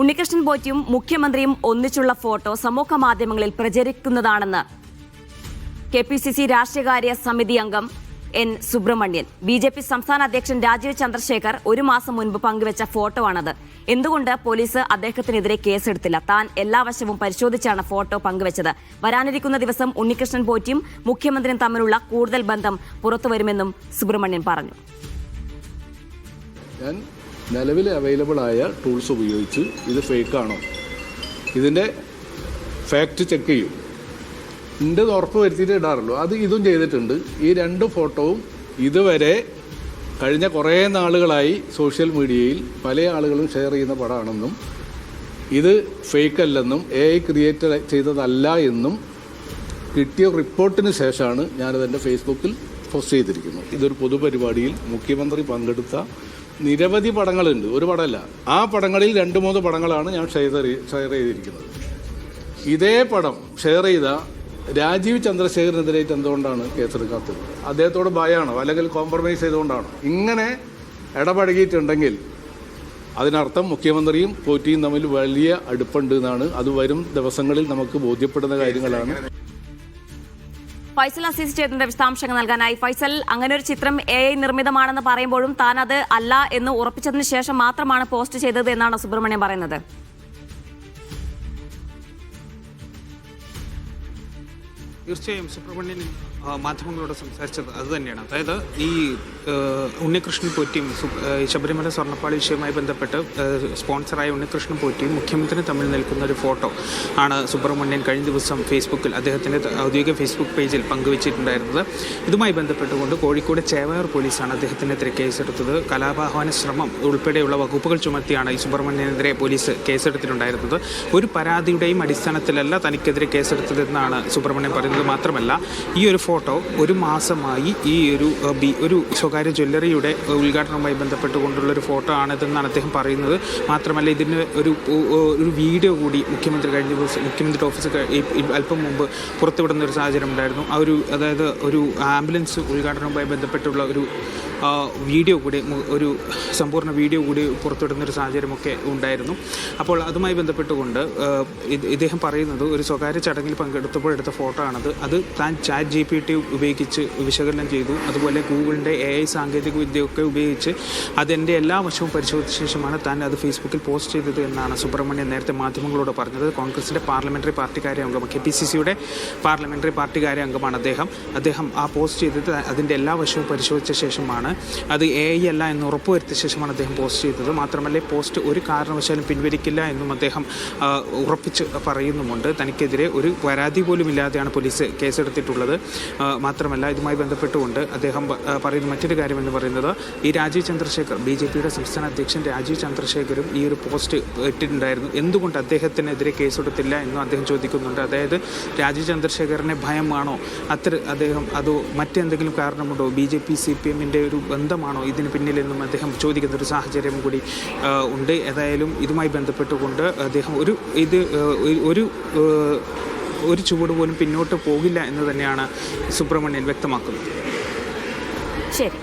ഉണ്ണികൃഷ്ണൻ പോറ്റിയും മുഖ്യമന്ത്രിയും ഒന്നിച്ചുള്ള ഫോട്ടോ സമൂഹ മാധ്യമങ്ങളിൽ പ്രചരിക്കുന്നതാണെന്ന് കെ പി സി സി രാഷ്ട്രീയകാര്യ സമിതി അംഗം N Subrahmanian. B J P സംസ്ഥാന അധ്യക്ഷൻ രാജീവ് ചന്ദ്രശേഖർ ഒരു മാസം മുൻപ് പങ്കുവച്ച ഫോട്ടോ ആണത് എന്തുകൊണ്ട് പോലീസ് അദ്ദേഹത്തിനെതിരെ കേസെടുത്തില്ല? താൻ എല്ലാ വശവും പരിശോധിച്ചാണ് ഫോട്ടോ പങ്കുവച്ചത്. വരാനിരിക്കുന്ന ദിവസം ഉണ്ണികൃഷ്ണൻ പോറ്റിയും മുഖ്യമന്ത്രിയും തമ്മിലുള്ള കൂടുതൽ ബന്ധം പുറത്തുവരുമെന്നും സുബ്രഹ്മണ്യൻ പറഞ്ഞു. നിലവിൽ അവൈലബിൾ ആയ ടൂൾസ് ഉപയോഗിച്ച് ഇത് ഫേക്കാണോ ഇതിന്റെ ഫാക്റ്റ് ചെക്ക് ചെയ്യും. ഉണ്ട് ഉറപ്പ് വരുത്തിയിട്ട് ഇടാറുള്ളൂ. അത് ഇതും ചെയ്തിട്ടുണ്ട്. ഈ രണ്ട് ഫോട്ടോവും ഇതുവരെ കഴിഞ്ഞ കുറേ നാളുകളായി സോഷ്യൽ മീഡിയയിൽ പല ആളുകളും ഷെയർ ചെയ്യുന്ന പടമാണെന്നും ഇത് ഫേക്ക് അല്ലെന്നും എ ഐ ക്രിയേറ്റ് ചെയ്തതല്ല എന്നും കിട്ടിയ റിപ്പോർട്ടിന് ശേഷമാണ് ഞാനതെന്റെ ഫേസ്ബുക്കിൽ പോസ്റ്റ് ചെയ്തിരിക്കുന്നത്. ഇതൊരു പൊതുപരിപാടിയിൽ മുഖ്യമന്ത്രി പങ്കെടുത്ത നിരവധി പടങ്ങളുണ്ട്. ഒരു പടമല്ല. ആ പടങ്ങളിൽ രണ്ട് മൂന്ന് പടങ്ങളാണ് ഞാൻ ഷെയർ ഷെയർ ചെയ്തിരിക്കുന്നത്. ഇതേ പടം ഷെയർ ചെയ്ത രാജീവ് ചന്ദ്രശേഖരനെതിരായിട്ട് എന്തുകൊണ്ടാണ് കേസെടുക്കാത്തത്? അദ്ദേഹത്തോട് ഭയമാണോ അല്ലെങ്കിൽ കോംപ്രമൈസ് ചെയ്തുകൊണ്ടാണ്? ഇങ്ങനെ ഇടപഴകിയിട്ടുണ്ടെങ്കിൽ അതിനർത്ഥം മുഖ്യമന്ത്രിയും പോറ്റിയും തമ്മിൽ വലിയ അടുപ്പുണ്ട് എന്നാണ്. അത് വരും ദിവസങ്ങളിൽ നമുക്ക് ബോധ്യപ്പെടുന്ന കാര്യങ്ങളാണ്. ഫൈസൽ അസീസ് ചേട്ടന്റെ വിശദാംശങ്ങൾ നൽകാനായി. ഫൈസൽ അങ്ങനെ ഒരു ചിത്രം എ ഐ നിർമ്മിതമാണെന്ന് പറയുമ്പോഴും താൻ അത് അല്ല എന്ന് ഉറപ്പിച്ചതിന് ശേഷം മാത്രമാണ് പോസ്റ്റ് ചെയ്തത് എന്നാണ് സുബ്രഹ്മണ്യം പറയുന്നത്. തീർച്ചയായും സുബ്രഹ്മണ്യൻ മാധ്യമങ്ങളോട് സംസാരിച്ചത് അത് തന്നെയാണ്. അതായത് ഈ ഉണ്ണികൃഷ്ണൻ പോറ്റിയും ശബരിമല സ്വർണപ്പാളി വിഷയവുമായി ബന്ധപ്പെട്ട് സ്പോൺസറായ ഉണ്ണികൃഷ്ണൻ പോറ്റിയും മുഖ്യമന്ത്രി തമ്മിൽ നിൽക്കുന്ന ഒരു ഫോട്ടോ ആണ് സുബ്രഹ്മണ്യൻ കഴിഞ്ഞ ദിവസം ഫേസ്ബുക്കിൽ അദ്ദേഹത്തിന്റെ ഔദ്യോഗിക ഫേസ്ബുക്ക് പേജിൽ പങ്കുവച്ചിട്ടുണ്ടായിരുന്നത്. ഇതുമായി ബന്ധപ്പെട്ടുകൊണ്ട് കോഴിക്കോട് ചേവയർ പോലീസാണ് അദ്ദേഹത്തിനെതിരെ കേസെടുത്തത്. കലാപാഹ്വാന ശ്രമം ഉൾപ്പെടെയുള്ള വകുപ്പുകൾ ചുമത്തിയാണ് ഈ സുബ്രഹ്മണ്യനെതിരെ പോലീസ് കേസെടുത്തിട്ടുണ്ടായിരുന്നത്. ഒരു പരാതിയുടെയും അടിസ്ഥാനത്തിലല്ല തനിക്കെതിരെ കേസെടുത്തതെന്നാണ് സുബ്രഹ്മണ്യൻ പറയുന്നത്. മാത്രമല്ല ഈ ഒരു ഫോട്ടോ ഒരു മാസമായി ഈ ഒരു ബി- ഒരു സ്വകാര്യ ജ്വല്ലറിയുടെ ഉദ്ഘാടനവുമായി ബന്ധപ്പെട്ടുകൊണ്ടുള്ള ഒരു ഫോട്ടോ ആണിതെന്നാണ് അദ്ദേഹം പറയുന്നത്. മാത്രമല്ല ഇതിന് ഒരു ഒരു വീഡിയോ കൂടി മുഖ്യമന്ത്രി കഴിഞ്ഞ ദിവസം മുഖ്യമന്ത്രിയുടെ ഓഫീസ് അല്പം മുമ്പ് പുറത്തുവിടുന്ന ഒരു സാഹചര്യം ഉണ്ടായിരുന്നു. ആ ഒരു അതായത് ഒരു ആംബുലൻസ് ഉദ്ഘാടനവുമായി ബന്ധപ്പെട്ടുള്ള ഒരു വീഡിയോ കൂടി ഒരു സമ്പൂർണ വീഡിയോ കൂടി പുറത്തുവിടുന്ന ഒരു സാഹചര്യമൊക്കെ ഉണ്ടായിരുന്നു. അപ്പോൾ അതുമായി ബന്ധപ്പെട്ടുകൊണ്ട് ഇദ്ദേഹം പറയുന്നത് ഒരു സ്വകാര്യ ചടങ്ങിൽ പങ്കെടുത്തപ്പോൾ എടുത്ത ഫോട്ടോ ആണത്. അത് അത് താൻ ചാറ്റ് ജി പി ടി ഉപയോഗിച്ച് വിശകലനം ചെയ്തു. അതുപോലെ ഗൂഗിളിന്റെ എ ഐ സാങ്കേതിക വിദ്യയൊക്കെ ഉപയോഗിച്ച് അതിന്റെ എല്ലാ വശവും പരിശോധിച്ച ശേഷമാണ് താൻ അത് ഫേസ്ബുക്കിൽ പോസ്റ്റ് ചെയ്തത് എന്നാണ് സുബ്രഹ്മണ്യൻ നേരത്തെ മാധ്യമങ്ങളോട് പറഞ്ഞത്. കോൺഗ്രസിന്റെ പാർലമെന്ററി പാർട്ടിക്കാരെ അംഗം കെ പി സി സിയുടെ പാർലമെന്ററി പാർട്ടിക്കാരെ അംഗമാണ് അദ്ദേഹം. അദ്ദേഹം ആ പോസ്റ്റ് ചെയ്തത് അതിന്റെ എല്ലാ വശവും പരിശോധിച്ച ശേഷമാണ്. അത് എ ഐ അല്ല എന്ന് ഉറപ്പുവരുത്തിയ ശേഷമാണ് അദ്ദേഹം പോസ്റ്റ് ചെയ്തത്. മാത്രമല്ല പോസ്റ്റ് ഒരു കാരണവശാലും പിൻവലിക്കില്ല എന്നും അദ്ദേഹം ഉറപ്പിച്ച് പറയുന്നുമുണ്ട്. തനിക്കെതിരെ ഒരു പരാതി പോലും ഇല്ലാതെയാണ് പോലീസ് കേസെടുത്തിട്ടുള്ളത്. ആ, മാത്രമല്ല ഇതുമായി ബന്ധപ്പെട്ടുകൊണ്ട് അദ്ദേഹം പറയുന്ന മറ്റൊരു കാര്യമെന്ന് പറയുന്നത് ഈ രാജീവ് ചന്ദ്രശേഖർ ബി ജെ പിയുടെ സംസ്ഥാന അധ്യക്ഷൻ രാജീവ് ചന്ദ്രശേഖരും ഈ ഒരു പോസ്റ്റ് ഇട്ടിട്ടുണ്ടായിരുന്നു. എന്തുകൊണ്ട് അദ്ദേഹത്തിനെതിരെ കേസെടുത്തില്ല എന്നും അദ്ദേഹം ചോദിക്കുന്നുണ്ട്. അതായത് രാജീവ് ചന്ദ്രശേഖരനെ ഭയമാണോ? അത്ര അദ്ദേഹം അതോ മറ്റെന്തെങ്കിലും കാരണമുണ്ടോ? B J P C P എമ്മിന്റെ ഒരു ബന്ധമാണോ? ഇതിന് പിന്നിലെന്നും അദ്ദേഹം ചോദിക്കുന്ന ഒരു സാഹചര്യം കൂടി ഉണ്ട്. ഏതായാലും ഇതുമായി ബന്ധപ്പെട്ടുകൊണ്ട് അദ്ദേഹം ഒരു ഇത് ഒരു- ഒരു ചുവട് പോലും പിന്നോട്ട് പോകില്ല എന്ന് തന്നെയാണ് സുബ്രഹ്മണ്യൻ വ്യക്തമാക്കുന്നത്. ശരി.